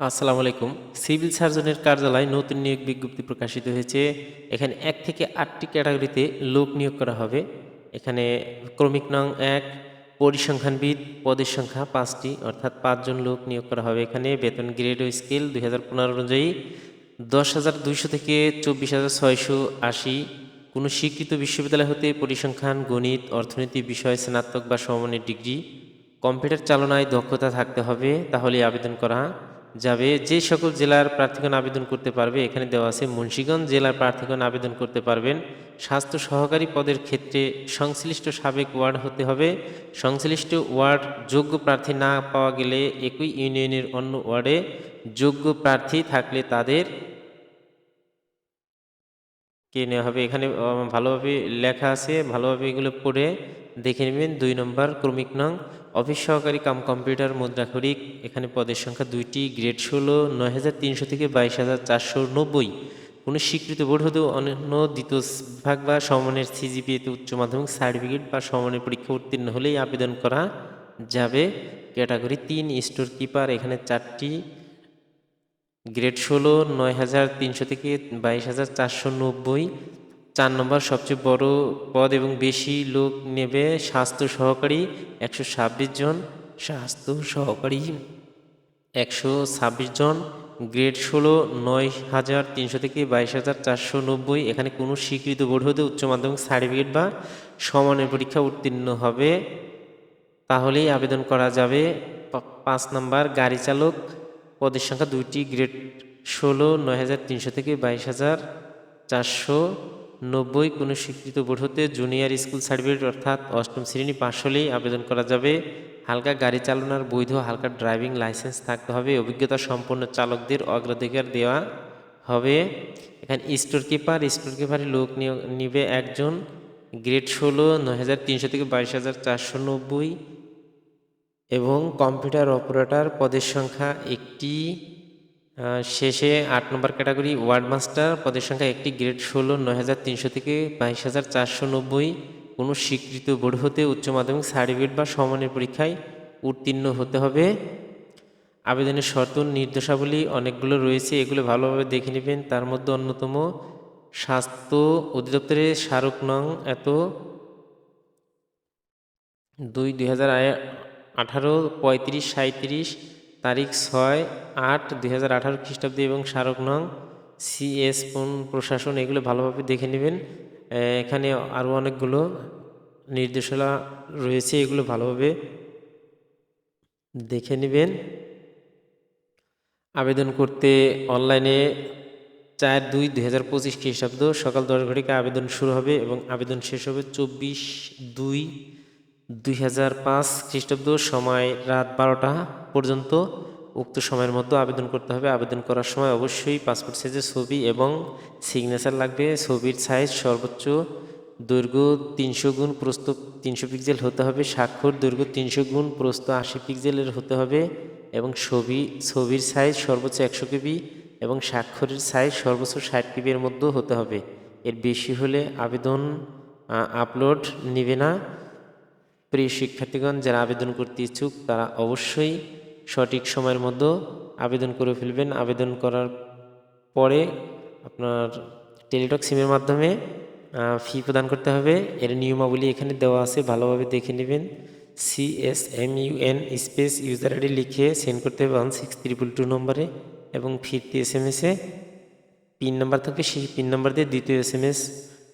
আসসালামু আলাইকুম। সিভিল সার্জনের কার্যালয়ে নতুন নিয়োগ বিজ্ঞপ্তি প্রকাশিত হয়েছে। এখানে এক থেকে আটটি ক্যাটাগরিতে লোক নিয়োগ করা হবে। এখানে ক্রমিক নং এক, পরিসংখ্যানবিদ, পদের সংখ্যা পাঁচটি, অর্থাৎ পাঁচজন লোক নিয়োগ করা হবে এখানে। বেতন গ্রেড ও স্কেল দুই হাজার পনেরো অনুযায়ী দশ হাজার দুইশো থেকে চব্বিশ হাজার ছয়শো আশি। কোনো স্বীকৃত বিশ্ববিদ্যালয় হতে পরিসংখ্যান, গণিত, অর্থনীতি, বিষয়, স্নাতক বা সমমানের ডিগ্রি, কম্পিউটার চালনায় দক্ষতা থাকতে হবে তাহলে আবেদন করা যাবে, যে সকল জেলার প্রার্থীগণ আবেদন করতে পারবে, এখানে দেওয়া আছে মুন্সীগঞ্জ জেলার প্রার্থীগণ আবেদন করতে পারবেন। স্বাস্থ্য সহকারী পদের ক্ষেত্রে সংশ্লিষ্ট সাবেক ওয়ার্ড হতে হবে। সংশ্লিষ্ট ওয়ার্ড যোগ্য প্রার্থী না পাওয়া গেলে একই ইউনিয়নের অন্য ওয়ার্ডে যোগ্য প্রার্থী থাকলে তাদের কে নেওয়া হবে? এখানে ভালোভাবে লেখা আছে, ভালোভাবে এগুলো পড়ে দেখে নেবেন। দুই নম্বর, ক্রমিক নং অফিস সহকারী কাম কম্পিউটার মুদ্রা মুদ্রাক্ষরিক এখানে পদের সংখ্যা দুইটি, গ্রেড ষোলো, নয় হাজার তিনশো থেকে বাইশ হাজার চারশো নব্বই। কোনো স্বীকৃত বোর্ড হতেও অন্যান্য দ্বিতীয় বিভাগ বা সমমানের সিজিপিএতে উচ্চ মাধ্যমিক সার্টিফিকেট বা সমমানের পরীক্ষা উত্তীর্ণ হলেই আবেদন করা যাবে। ক্যাটাগরি তিন, স্টোর কিপার, এখানে চারটি। গ্রেড ষোলো, নয় হাজার তিনশো থেকে বাইশ হাজার চারশো নব্বই। চার নম্বর সবচেয়ে বড় পদ এবং বেশি লোক নেবে স্বাস্থ্য সহকারী, একশো ছাব্বিশ জন স্বাস্থ্য সহকারী, একশো ছাব্বিশ জন, গ্রেড ষোলো, নয় হাজার তিনশো থেকে বাইশ হাজার চারশো নব্বই। এখানে কোনো স্বীকৃত বোর্ড হতে উচ্চ মাধ্যমিক সার্টিফিকেট বা সমানের পরীক্ষা উত্তীর্ণ হবে। তাহলেই আবেদন করা যাবে। পাঁচ নাম্বার, গাড়ি চালক, পদের সংখ্যা দুইটি, গ্রেড ষোলো, নয় হাজার তিনশো থেকে বাইশ হাজার চারশো নব্বই কোনো স্বীকৃত বোর্ড হতে জুনিয়র স্কুল সার্টিফিকেট অর্থাৎ অষ্টম শ্রেণি পাশ হলেই আবেদন করা যাবে। হালকা গাড়ি চালানোর বৈধ হালকা ড্রাইভিং লাইসেন্স থাকতে হবে। অভিজ্ঞতা সম্পন্ন চালকদের অগ্রাধিকার দেওয়া হবে। এখানে স্টোর কিপার স্টোর কিপারের লোক নিবে একজন। গ্রেড ষোলো, নয় হাজার তিনশো থেকে বাইশ হাজার চারশো নব্বই। এবং কম্পিউটার অপারেটর পদের সংখ্যা একটি। শেষে আট নম্বর ক্যাটাগরি ওয়ার্ড মাস্টার পদের সংখ্যা একটি গ্রেড ষোলো, নয় হাজার তিনশো থেকে বাইশ হাজার চারশো নব্বই। কোনো স্বীকৃত বোর্ড হতে উচ্চ মাধ্যমিক, সার্টিফিকেট বা সমানের পরীক্ষায় উত্তীর্ণ হতে হবে। আবেদনের শর্ত, নির্দেশাবলী অনেকগুলো রয়েছে, এগুলো ভালোভাবে দেখে নেবেন। তার মধ্যে অন্যতম, স্বাস্থ্য অধিদপ্তরের স্মারক নং এত দুই দুই হাজার আঠারো, পঁয়ত্রিশ সাঁত্রিশ তারিখ ছয় আট দুই হাজার আঠারো খ্রিস্টাব্দে এবং স্মারক নং সিএস প্রশাসন, এগুলো ভালোভাবে দেখে নেবেন। এখানে আরও অনেকগুলো নির্দেশনা রয়েছে, এগুলো ভালোভাবে দেখে নেবেন। আবেদন করতে অনলাইনে চার দুই দুই হাজার পঁচিশ খ্রিস্টাব্দ সকাল দশ ঘটিকা আবেদন শুরু হবে এবং আবেদন শেষ হবে চব্বিশ দুই দুই হাজার পাঁচ খ্রিস্টাব্দ সময় রাত বারোটা পর্যন্ত উক্ত সময়ের মধ্যে আবেদন করতে হবে। আবেদন করার সময় অবশ্যই পাসপোর্ট সাইজের ছবি এবং সিগনেচার লাগবে। ছবির সাইজ সর্বোচ্চ দৈর্ঘ্য তিনশো গুণ প্রস্ত তিনশো পিক্সেল হতে হবে। স্বাক্ষর দৈর্ঘ্য তিনশো গুণ প্রস্ত আশি পিক্সেলের হতে হবে এবং ছবি, ছবির সাইজ সর্বোচ্চ একশো কেবি এবং স্বাক্ষরের সাইজ সর্বোচ্চ ষাট কেবির মধ্যেও হতে হবে। এর বেশি হলে আবেদন আপলোড নেবে না। প্রিয় শিক্ষার্থীগণ, যারা আবেদন করতে ইচ্ছুক, তারা অবশ্যই সঠিক সময়ের মধ্যে আবেদন করে ফেলবেন। আবেদন করার পরে আপনার টেলিটক সিমের মাধ্যমে ফি প্রদান করতে হবে। এর নিয়মাবলী এখানে দেওয়া আছে, ভালোভাবে দেখে নেবেন। C S M U N space user ID লিখে সেন্ড করতে হবে ওয়ান সিক্স ত্রিপল টু নম্বরে এবং ফিরতি এস এম এসে পিন নাম্বার থাকবে, সেই পিন নাম্বার দিয়ে দ্বিতীয় এস এম এস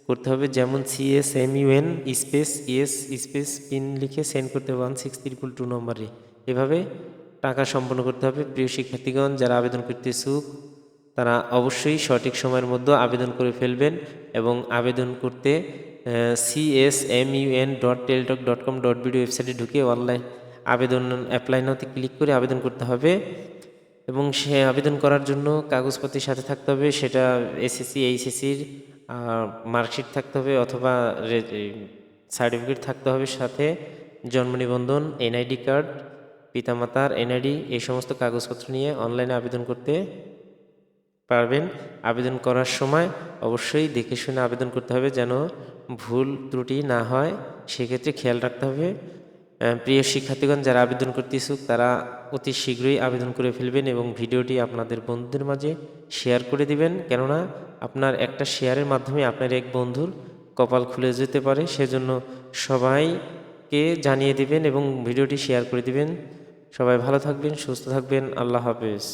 করতে হবে, যেমন C S M U N space E S space PIN লিখে সেন্ড করতে হবে ওয়ান সিক্স ত্রিপুল টু নম্বরে এভাবে টাকা সম্পন্ন করতে হবে। প্রিয় শিক্ষার্থীগণ, যারা আবেদন করতে ইচ্ছুক, তারা অবশ্যই সঠিক সময়ের মধ্যে আবেদন করে ফেলবেন এবং আবেদন করতে C S M U N dot Teletalk dot com dot BD ওয়েবসাইটে ঢুকে অনলাইন আবেদন অ্যাপ্লাই নাওতে ক্লিক করে আবেদন করতে হবে এবং সে আবেদন করার জন্য কাগজপত্রের সাথে থাকতে হবে। সেটা এসএসসি এইচএসসির মার্কশিট থাকতে হবে অথবা সার্টিফিকেট থাকতে হবে সাথে জন্ম নিবন্ধন, এনআইডি কার্ড, পিতামাতার এনআইডি, এই সমস্ত কাগজপত্র নিয়ে অনলাইনে আবেদন করতে পারবেন। আবেদন করার সময় অবশ্যই দেখে শুনে আবেদন করতে হবে যেন ভুল ত্রুটি না হয়। সেক্ষেত্রে খেয়াল রাখতে হবে। প্রিয় শিক্ষার্থীগণ, যারা আবেদন করতে ইচ্ছুক, তারা অতি শীঘ্রই আবেদন করে ফেলবেন এবং ভিডিওটি আপনাদের বন্ধুদের মাঝে শেয়ার করে দিবেন। কেননা আপনার একটা শেয়ারের মাধ্যমে আপনার এক বন্ধুর কপাল খুলে যেতে পারে, সেজন্য সবাইকে জানিয়ে দিবেন এবং ভিডিওটি শেয়ার করে দিবেন। সবাই ভালো থাকবেন, সুস্থ থাকবেন, আল্লাহ হাফেজ।